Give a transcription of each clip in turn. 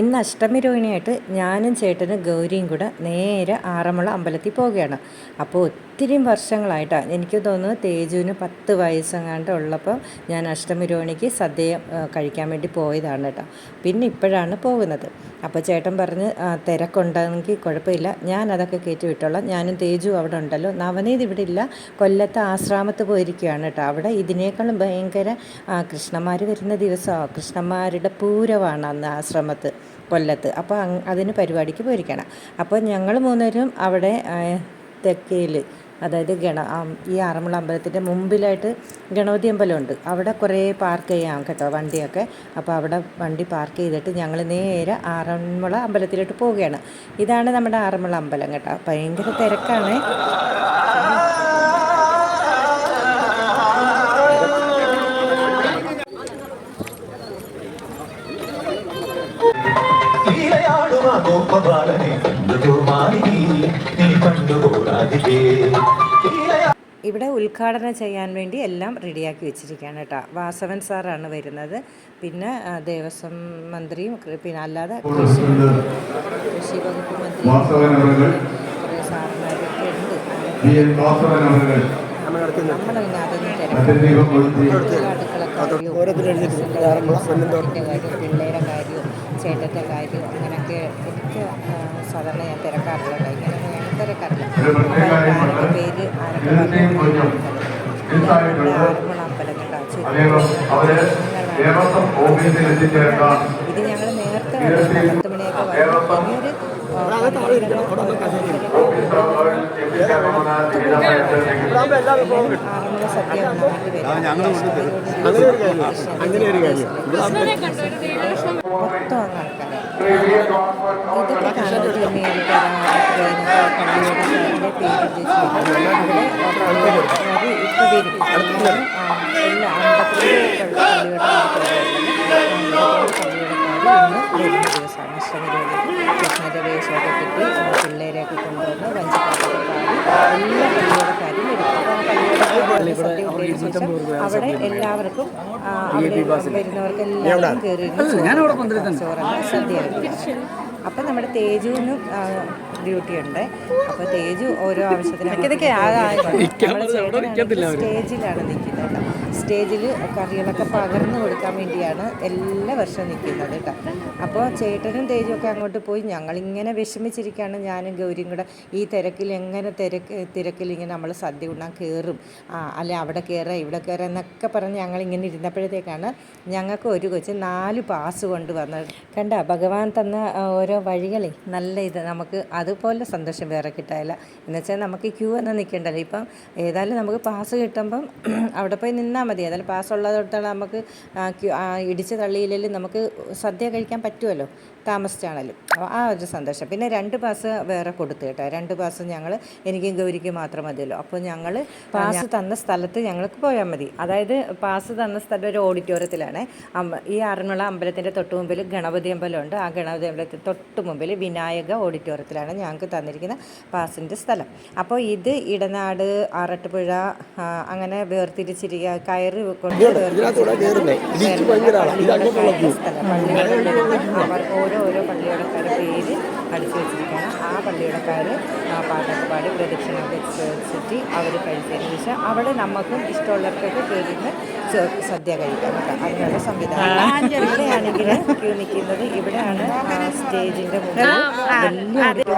ഇന്ന് അഷ്ടമി രോഹിണിയായിട്ട് ഞാനും ചേട്ടനും ഗൗരിയും കൂടെ നേരെ ആറന്മുള അമ്പലത്തിൽ പോവുകയാണ്. അപ്പോൾ ഒത്തിരി വർഷങ്ങളായിട്ടാണ് എനിക്ക് തോന്നുന്നു തേജുവിന് പത്ത് വയസ്സെങ്ങാണ്ട് ഉള്ളപ്പോൾ ഞാൻ അഷ്ടമിരോണിക്ക് സദ്യ കഴിക്കാൻ വേണ്ടി പോയതാണ് കേട്ടോ. പിന്നെ ഇപ്പോഴാണ് പോകുന്നത്. അപ്പോൾ ചേട്ടൻ പറഞ്ഞ് "ആ, തിരക്കുണ്ടെങ്കിൽ കുഴപ്പമില്ല. ഞാൻ അതൊക്കെ കയറ്റി വിട്ടോളാം. ഞാനും തേജു അവിടെ ഉണ്ടല്ലോ. നവനീത് ഇവിടെ ഇല്ല. കൊല്ലത്ത് ആശ്രാമത്ത് പോയിരിക്കുകയാണ് കേട്ടോ. അവിടെ ഇതിനേക്കാളും ഭയങ്കര കൃഷ്ണന്മാർ വരുന്ന ദിവസമാണ് കൃഷ്ണന്മാരുടെ പൂരമാണ് അന്ന് ആശ്രമത്ത് കൊല്ലത്ത്. അപ്പോൾ അതിന് പരിപാടിക്ക് പോയിരിക്കണം അപ്പോൾ ഞങ്ങൾ മൂന്നുപേരും അവിടെ തെക്കയിൽ അതായത് ഗണ ഈ ആറന്മുള അമ്പലത്തിന്റെ മുമ്പിലായിട്ട് ഗണപതി അമ്പലമുണ്ട്. അവിടെ കുറേ പാർക്ക് ചെയ്യാം കേട്ടോ വണ്ടിയൊക്കെ. അപ്പോൾ അവിടെ വണ്ടി പാർക്ക് ചെയ്തിട്ട് ഞങ്ങൾ നേരെ ആറന്മുള അമ്പലത്തിലോട്ട് പോവുകയാണ്. ഇതാണ് നമ്മുടെ ആറന്മുള അമ്പലം കേട്ടോ. ഭയങ്കര തിരക്കാണ്. ഇവിടെ ഉദ്ഘാടനം ചെയ്യാൻ വേണ്ടി എല്ലാം റെഡിയാക്കി വെച്ചിരിക്കുകയാണ് കേട്ടോ. വാസവൻ സാറാണ് വരുന്നത്. പിന്നെ ദേവസ്വം മന്ത്രിയും പിന്നെ അല്ലാതെ കൃഷി കൃഷി വകുപ്പ് മന്ത്രിയും കുറേ സാറന്മാരൊക്കെ കാര്യവും ചേട്ടന്റെ കാര്യവും സാധാരണ ഞാൻ തിരക്കാറില്ല. ഇങ്ങനെ ഞാൻ തിരക്കാറില്ല. ആരൊക്കെ പേര് ആരൊക്കെ ആറന്മുള ഇത് ഞങ്ങൾ നേരത്തെ പത്ത് മണിയൊക്കെ ആറന്മുള സദ്യ മൊത്തം അങ്ങ് ഇതൊക്കെ കാണുന്നത് മേലുകര പള്ളിയുടെ സാറിന്റെ പേര് ഉദ്ദേശിക്കുന്നത് അവിടെ പള്ളിക്കാർ ഇപ്പോൾ വരും എല്ലാ അമ്പത്തിരണ്ട് പള്ളിയുടെ ദിവസമാണ്. പിള്ളേരെയൊക്കെ കൊണ്ടുവന്ന് എല്ലാ പള്ളിയോടക്കാരും അവിടെ എല്ലാവർക്കും വരുന്നവർക്കെല്ലാം അപ്പം നമ്മുടെ തേജുവിനും ഡ്യൂട്ടി ഉണ്ട്. അപ്പോൾ തേജു ഓരോ ആവശ്യത്തിനും സ്റ്റേജിലാണ് നിൽക്കുന്നത് സ്റ്റേജിൽ കറികളൊക്കെ പകർന്നു കൊടുക്കാൻ വേണ്ടിയാണ് എല്ലാ വർഷവും നിൽക്കുന്നത് കേട്ടോ. അപ്പോൾ ചേട്ടനും തേജും ഒക്കെ അങ്ങോട്ട് പോയി. ഞങ്ങളിങ്ങനെ വിഷമിച്ചിരിക്കുകയാണ്. ഞാനും ഗൗരിയും കൂടെ ഈ തിരക്കിൽ എങ്ങനെ തിരക്ക് തിരക്കിൽ ഇങ്ങനെ നമ്മൾ സദ്യ ഉണ്ണാൻ കയറും? അല്ലെ അവിടെ കയറാം ഇവിടെ കയറാം എന്നൊക്കെ പറഞ്ഞ് ഞങ്ങളിങ്ങനെ ഇരുന്നപ്പോഴത്തേക്കാണ് ഞങ്ങൾക്ക് ഒരു കൊച്ച് നാല് പാസ് കൊണ്ട് വന്നത്. കണ്ട ഭഗവാൻ തന്ന ഓരോ വഴികളെ നല്ല ഇത്. നമുക്ക് അതുപോലെ സന്തോഷം വേറെ കിട്ടായില്ല എന്നുവെച്ചാൽ നമുക്ക് ക്യൂ എന്ന് നിൽക്കണ്ടല്ലോ. ഇപ്പം ഏതായാലും നമുക്ക് പാസ് കിട്ടുമ്പം അവിടെ പോയി നിന്നാൽ മതി അതിൽ പാസ് കൊടുത്താൽ നമുക്ക് ഇടിച്ച് തള്ളിയില്ലെങ്കിൽ നമുക്ക് സദ്യ കഴിക്കാൻ പറ്റുമല്ലോ താമസിച്ചാണല്ലോ അപ്പോൾ ആ ഒരു സന്തോഷം. പിന്നെ രണ്ട് പാസ് വേറെ കൊടുത്തു കേട്ടോ. രണ്ട് പാസ് ഞങ്ങൾ എനിക്കും ഗൗരിക്ക് മാത്രം മതിയല്ലോ. അപ്പോൾ ഞങ്ങൾ പാസ് തന്ന സ്ഥലത്ത് ഞങ്ങൾക്ക് പോയാൽ മതി. അതായത് പാസ് തന്ന സ്ഥലം ഒരു ഓഡിറ്റോറിയത്തിലാണ് ഈ ആറന്മുള അമ്പലത്തിന്റെ തൊട്ട് മുമ്പിൽ ഗണപതി അമ്പലമുണ്ട്. ആ ഗണപതി അമ്പലത്തിൽ തൊട്ട് മുമ്പിൽ വിനായക ഓഡിറ്റോറിയത്തിലാണ് ഞങ്ങൾക്ക് തന്നിരിക്കുന്ന പാസിന്റെ സ്ഥലം. അപ്പോൾ ഇത് ഇടനാട് ആറട്ടുപുഴ അങ്ങനെ വേർതിരിച്ചിരിക്കുക കയറ് കൊണ്ട് അവർ ഓരോ ഓരോ പള്ളിയോടക്കാരുടെ പേര് അടിച്ചു വെച്ചിരിക്കുകയാണ്. ആ പള്ളിയോടക്കാർ ആ പാട്ടൊക്കെ പാടി പ്രദക്ഷിണ വെച്ചിട്ട് അവർ കഴിച്ചതിന് ശേഷം അവിടെ നമുക്കും ഇഷ്ടമുള്ളവർക്കൊക്കെ കയറിയിരുന്ന് സദ്യ കഴിക്കാം പറ്റാം അതിനുള്ള സംവിധാനം. ഇവിടെയാണെങ്കിൽ ക്യൂ നിൽക്കുന്നത് ഇവിടെയാണ് സ്റ്റേജിന്റെ മുന്നിൽ വലിയ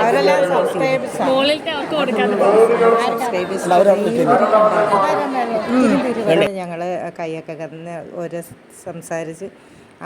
അവരെല്ലാം സബ്സ്ക്രൈബേഴ്സ് ഞങ്ങൾ കൈയൊക്കെ കന്ന് ഒരു സംസാരിച്ച്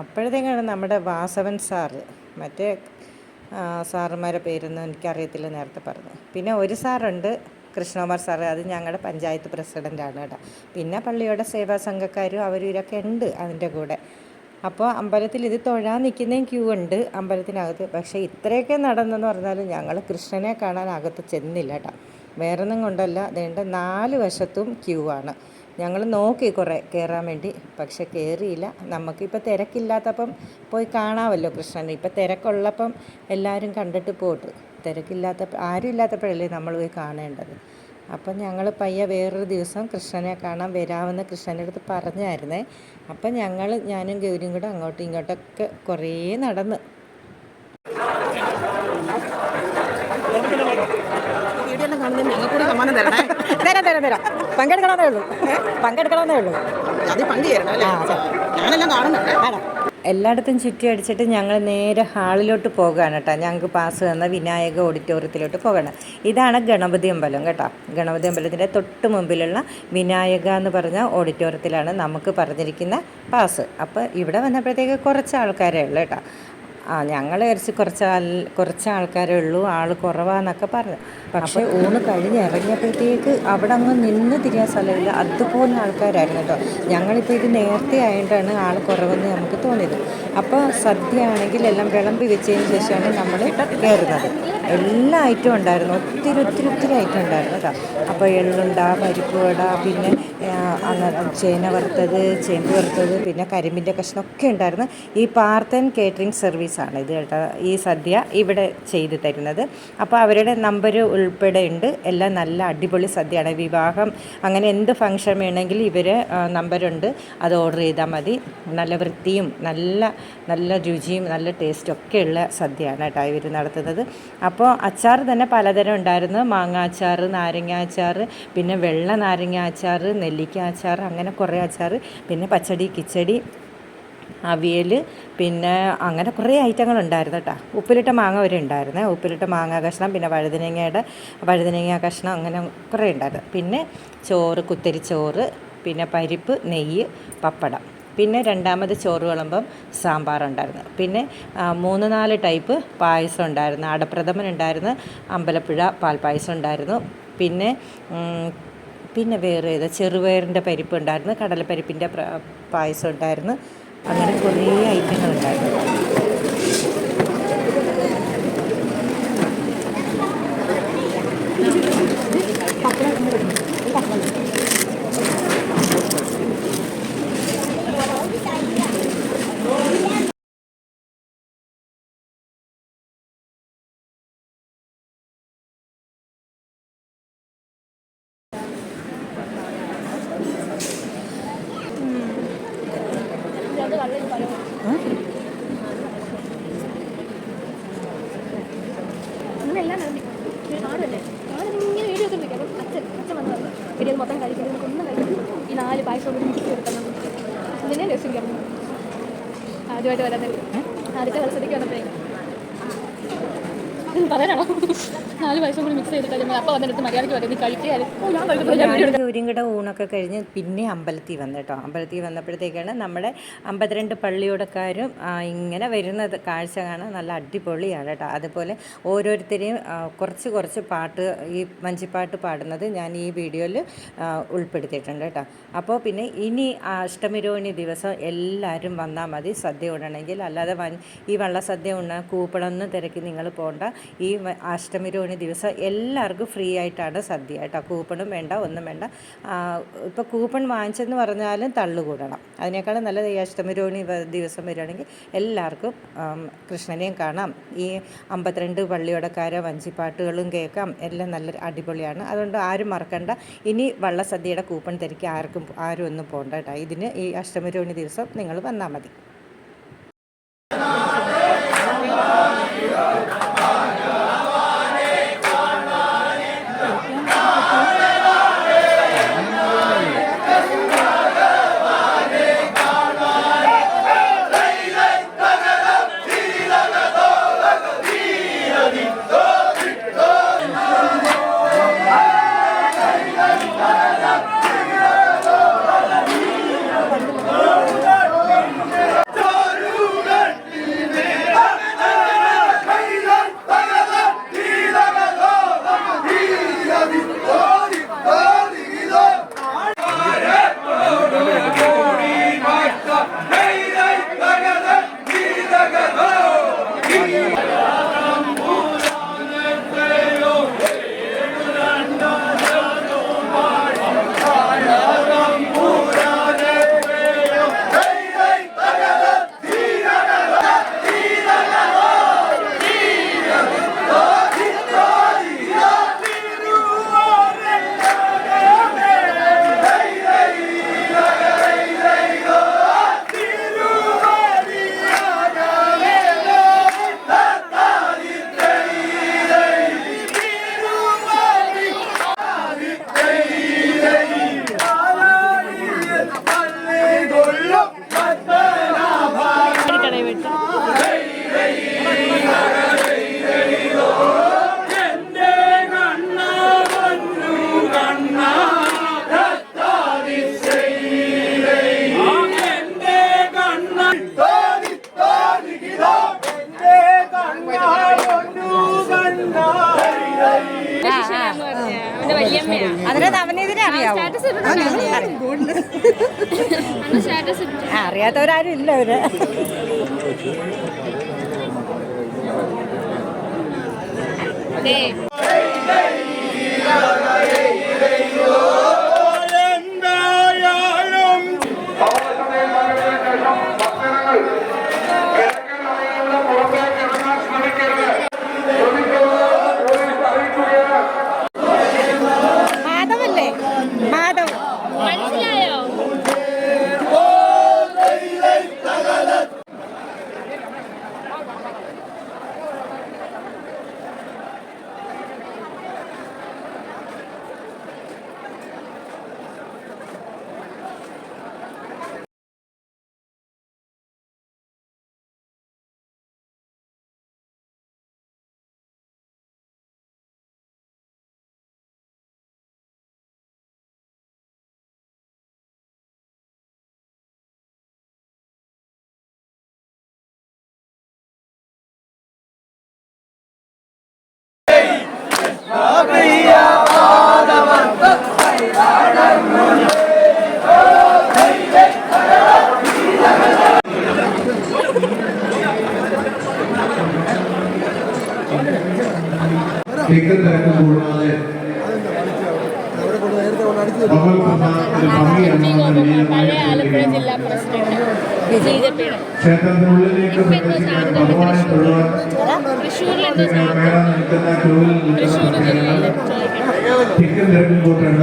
അപ്പോഴത്തേക്കാണ് നമ്മുടെ വാസവൻ സാറ് മറ്റേ സാറുമാരുടെ സാറുമാരെ പേരൊന്നും എനിക്കറിയത്തില്ല നേരത്തെ പറഞ്ഞു. പിന്നെ ഒരു സാറുണ്ട് കൃഷ്ണകുമാർ സാറ് അത് ഞങ്ങളുടെ പഞ്ചായത്ത് പ്രസിഡന്റാണ് കേട്ടോ. പിന്നെ പള്ളിയുടെ സേവാ സംഘക്കാരും അവരും ഇവരൊക്കെ ഉണ്ട് അതിന്റെ കൂടെ. അപ്പോൾ അമ്പലത്തിൽ ഇത് തൊഴാൻ നിൽക്കുന്നതും ക്യൂ ഉണ്ട് അമ്പലത്തിനകത്ത്. പക്ഷേ ഇത്രയൊക്കെ നടന്നെന്ന് പറഞ്ഞാലും ഞങ്ങൾ കൃഷ്ണനെ കാണാൻ അകത്ത് ചെന്നില്ല കേട്ടോ വേറൊന്നും കൊണ്ടല്ല. അതേണ്ട നാല് വശത്തും ക്യൂ ആണ്. ഞങ്ങൾ നോക്കി കുറേ കയറാൻ വേണ്ടി. പക്ഷെ കയറിയില്ല നമുക്കിപ്പോൾ തിരക്കില്ലാത്തപ്പം പോയി കാണാമല്ലോ കൃഷ്ണനെ. ഇപ്പം തിരക്കുള്ളപ്പം എല്ലാവരും കണ്ടിട്ട് പോട്ട്. തിരക്കില്ലാത്ത ആരും ഇല്ലാത്തപ്പോഴല്ലേ നമ്മൾ പോയി കാണേണ്ടത്. അപ്പം ഞങ്ങൾ പയ്യെ വേറൊരു ദിവസം കൃഷ്ണനെ കാണാൻ വരാമെന്ന് കൃഷ്ണന്റെ അടുത്ത് പറഞ്ഞായിരുന്നേ. അപ്പം ഞങ്ങൾ ഞാനും ഗൗരിയും കൂടെ അങ്ങോട്ടും ഇങ്ങോട്ടൊക്കെ കുറേ നടന്ന്. തരാം തരാം തരാം. പങ്കെടുക്കണമെന്നേ ഉള്ളൂ. പങ്കെടുക്കണമെന്നേ ഉള്ളൂ. അത് പങ്ക് ചേരണം അല്ലേ? ഞാനെല്ലാം കാണുന്നുണ്ട്. എല്ലായിടത്തും ചുറ്റി അടിച്ചിട്ട് ഞങ്ങൾ നേരെ ഹാളിലോട്ട് പോകുകയാണ് കേട്ടോ. ഞങ്ങൾക്ക് പാസ് തന്ന വിനായക ഓഡിറ്റോറിയത്തിലോട്ട് പോകണം. ഇതാണ് ഗണപതി അമ്പലം കേട്ടോ. ഗണപതി അമ്പലത്തിന്റെ തൊട്ട് മുമ്പിലുള്ള വിനായക എന്ന് പറഞ്ഞ ഓഡിറ്റോറിയത്തിലാണ് നമുക്ക് പറഞ്ഞിരിക്കുന്ന പാസ് അപ്പോൾ ഇവിടെ വന്നപ്പോഴത്തേക്ക് കുറച്ച് ആൾക്കാരേ ഉള്ളൂ കേട്ടോ. ആ ഞങ്ങൾ വിചാരിച്ച് കുറച്ച് ആൾ കുറച്ച് ആൾക്കാരേ ഉള്ളൂ ആൾ കുറവാന്നൊക്കെ പറഞ്ഞു. പക്ഷേ ഊണ് കഴിഞ്ഞ് ഇറങ്ങിയപ്പോഴത്തേക്ക് അവിടെ അങ്ങ് നിന്ന് തിരിയാൻ സ്ഥലമില്ല. അതുപോലെ ആൾക്കാരായിരുന്നു കേട്ടോ. ഞങ്ങളിപ്പോൾ ഇത് നേരത്തെ ആയതുകൊണ്ടാണ് ആൾ കുറവെന്ന് നമുക്ക് തോന്നിയത്. അപ്പോൾ സദ്യ ആണെങ്കിൽ എല്ലാം വിളമ്പി വെച്ചതിന് ശേഷമാണ് നമ്മൾ കയറുന്നത്. എല്ലാ ഐറ്റവും ഉണ്ടായിരുന്നു. ഒത്തിരി ഒത്തിരി ഒത്തിരി ഐറ്റം ഉണ്ടായിരുന്നു കേട്ടോ. അപ്പോൾ എള്ളുണ്ട പരിപ്പ് വട പിന്നെ ചേന വറുത്തത് ചേമ്പ് വറുത്തത് പിന്നെ കരിമ്പിന്റെ കഷ്ണമൊക്കെ ഉണ്ടായിരുന്നു. ഈ പാർത്തൻ കേറ്ററിംഗ് സർവീസാണ് ഇത് കേട്ടോ. ഈ സദ്യ ഇവിടെ ചെയ്ത് തരുന്നത്. അപ്പോൾ അവരുടെ നമ്പർ ഉൾപ്പെടെ ഉണ്ട്. എല്ലാം നല്ല അടിപൊളി സദ്യയാണ്. വിവാഹം അങ്ങനെ എന്ത് ഫംഗ്ഷൻ വേണമെങ്കിലും ഇവർ നമ്പരുണ്ട്. അത് ഓർഡർ ചെയ്താൽ മതി. നല്ല വൃത്തിയും നല്ല നല്ല രുചിയും നല്ല ടേസ്റ്റും ഒക്കെ ഉള്ള സദ്യയാണ് കേട്ടോ ഇവർ നടത്തുന്നത്. അപ്പോൾ അച്ചാർ തന്നെ പലതരം ഉണ്ടായിരുന്നു. മാങ്ങ അച്ചാർ നാരങ്ങ അച്ചാർ പിന്നെ വെള്ള നാരങ്ങ അച്ചാർ നെല്ലിക്ക അച്ചാർ അങ്ങനെ കുറേ അച്ചാർ പിന്നെ പച്ചടി കിച്ചടി അവിയൽ പിന്നെ അങ്ങനെ കുറേ ഐറ്റങ്ങൾ ഉണ്ടായിരുന്നു കേട്ടോ. ഉപ്പിലിട്ട മാങ്ങ വരെ ഉണ്ടായിരുന്നേ. ഉപ്പിലിട്ട മാങ്ങ കഷ്ണം പിന്നെ വഴുതനങ്ങയുടെ വഴുതനങ്ങ കഷ്ണം അങ്ങനെ കുറേ ഉണ്ടായിരുന്നു. പിന്നെ ചോറ് കുത്തരി ചോറ് പിന്നെ പരിപ്പ് നെയ്യ് പപ്പടം. പിന്നെ രണ്ടാമത് ചോറ് വിളമ്പം സാമ്പാറുണ്ടായിരുന്നു പിന്നെ ആ, മൂന്ന് നാല് ടൈപ്പ് പായസം ഉണ്ടായിരുന്നു. അടപ്രഥമൻ ഉണ്ടായിരുന്നു അമ്പലപ്പുഴ പാൽപ്പായസം ഉണ്ടായിരുന്നു. പിന്നെ പിന്നെ വേറെ ഏതാ ചെറുപയറിന്റെ പരിപ്പ് ഉണ്ടായിരുന്നു കടലപ്പരിപ്പിന്റെ പായസം ഉണ്ടായിരുന്നു. അങ്ങനെ കുറേ ഐറ്റങ്ങൾ ഉണ്ടായിരുന്നു. അതിനെ ആദ്യമായിട്ട് വരാൻ ആദ്യത്തെ മത്സരത്തേക്ക് വന്നപ്പോഴേ. പറയാനാണോ നാല് വയസ്സും കൂടി മിക്സ് ചെയ്തിട്ട് കഴിയുമ്പോൾ അപ്പോൾ വന്നിട്ട് മര്യാദയ്ക്ക് വീഡിയോ ഞാനും കൂടെ ഊണൊക്കെ കഴിഞ്ഞ് പിന്നെ അമ്പലത്തിൽ വന്നു കേട്ടോ. അമ്പലത്തിൽ വന്നപ്പോഴത്തേക്കാണ് നമ്മുടെ അമ്പത്തിരണ്ട് പള്ളിയോടക്കാരും ഇങ്ങനെ വരുന്നത് കാഴ്ച കാണാൻ നല്ല അടിപൊളിയാണ് കേട്ടോ. അതുപോലെ ഓരോരുത്തരെയും കുറച്ച് കുറച്ച് പാട്ട് ഈ വഞ്ചിപ്പാട്ട് പാടുന്നത് ഞാൻ ഈ വീഡിയോയിൽ ഉൾപ്പെടുത്തിയിട്ടുണ്ട് കേട്ടോ. അപ്പോൾ പിന്നെ ഇനി അഷ്ടമിരോഹിണി ദിവസം എല്ലാവരും വന്നാൽ മതി സദ്യ ഉണ്ടണമെങ്കിൽ അല്ലാതെ വൻ ഈ വള്ളസദ്യ ഉണ്ണാൻ കൂപ്പളൊന്നും തിരക്കി നിങ്ങൾ പോകണ്ട ഈ വ- അഷ്ടമിരോഹിണി ദിവസം എല്ലാവർക്കും ഫ്രീ ആയിട്ടാണ് സദ്യ കേട്ടോ. കൂപ്പണും വേണ്ട ഒന്നും വേണ്ട. ഇപ്പോൾ കൂപ്പൺ വാങ്ങിച്ചെന്ന് പറഞ്ഞാലും തള്ളു കൂടണം. അതിനേക്കാളും നല്ലത് ഈ അഷ്ടമിരോഹിണി ദിവസം വരികയാണെങ്കിൽ എല്ലാവർക്കും കൃഷ്ണനെയും കാണാം. ഈ അമ്പത്തിരണ്ട് പള്ളിയോടക്കാരെ വഞ്ചിപ്പാട്ടുകളും കേൾക്കാം. എല്ലാം നല്ല അടിപൊളിയാണ്. അതുകൊണ്ട് ആരും മറക്കണ്ട. ഇനി വള്ളസദ്യയുടെ കൂപ്പൺ തിരക്കി ആർക്കും ആരും ഒന്നും പോകണ്ട കേട്ടോ. ഇതിന് ഈ അഷ്ടമിരോഹിണി ദിവസം നിങ്ങൾ വന്നാൽ മതി. അറിയാവോ? അറിയാത്തവരാരും ഇല്ല അവർ. Hey. പഴയ ആലപ്പുഴ ജില്ലാ പ്രസിഡന്റ് ക്ഷേത്രത്തിനുള്ളിലേക്ക് തൃശ്ശൂർ തിരക്കും കൂട്ടേണ്ട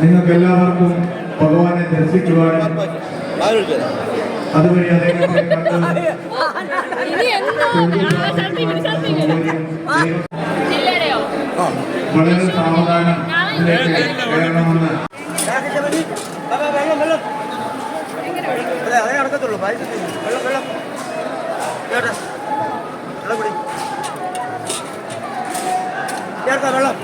നിങ്ങൾക്ക് എല്ലാവർക്കും ഭഗവാനെ ദർശിക്കുവാനും അതുവഴി അദ്ദേഹത്തെ വളരെ സാവധാനം ഇതിലേക്ക് കയറണമെന്ന് അതെ നടക്കത്തുള്ളൂ വെള്ളം വെള്ളം ചേട്ടാ വെള്ളം കുടി ചേർത്താ വെള്ളം.